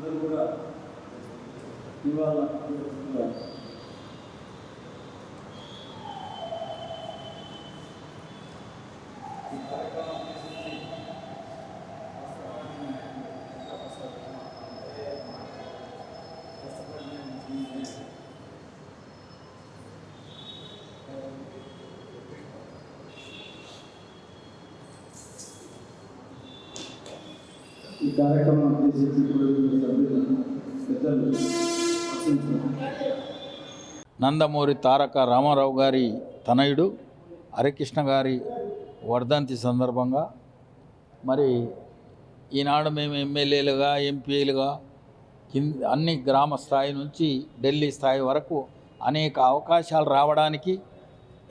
అందరూ కూడా ఇవాళ కార్యక్రమం ఈ కార్యక్రమం సభ్యులను పెద్దలు నందమూరి తారక రామారావు గారి తనయుడు హరికృష్ణ గారి వర్ధంతి సందర్భంగా మరి ఈనాడు మేము ఎమ్మెల్యేలుగా ఎంపీలుగా కింద అన్ని గ్రామ స్థాయి నుంచి ఢిల్లీ స్థాయి వరకు అనేక అవకాశాలు రావడానికి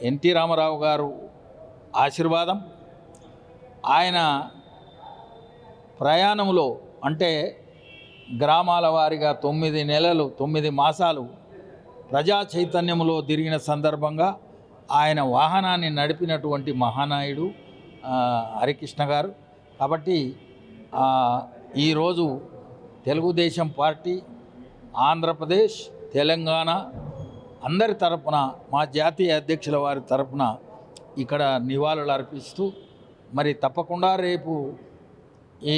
ఎన్టీ రామారావు గారు ఆశీర్వాదం. ఆయన ప్రయాణంలో అంటే గ్రామాల వారిగా తొమ్మిది నెలలు తొమ్మిది మాసాలు ప్రజా చైతన్యంలో తిరిగిన సందర్భంగా ఆయన వాహనాన్ని నడిపినటువంటి మహానాయుడు హరికృష్ణ గారు. కాబట్టి ఈరోజు తెలుగుదేశం పార్టీ ఆంధ్రప్రదేశ్ తెలంగాణ అందరి తరపున మా జాతీయ అధ్యక్షుల వారి తరపున ఇక్కడ నివాళులు అర్పిస్తూ మరి తప్పకుండా రేపు ఈ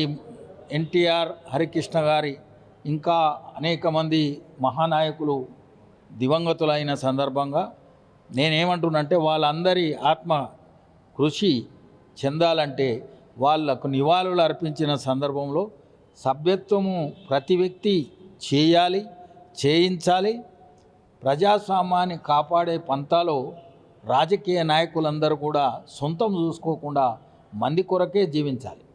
ఎన్టీఆర్ హరికృష్ణ గారి ఇంకా అనేక మంది మహానాయకులు దివంగతులైన సందర్భంగా నేనేమంటున్నంటే వాళ్ళందరి ఆత్మ కృషి చెందాలంటే వాళ్ళకు నివాళులు అర్పించిన సందర్భంలో సభ్యత్వము ప్రతి వ్యక్తి చేయాలి చేయించాలి. ప్రజాస్వామ్యాన్ని కాపాడే పంతాలో రాజకీయ నాయకులందరూ కూడా సొంతం చూసుకోకుండా మంది కొరకే జీవించాలి.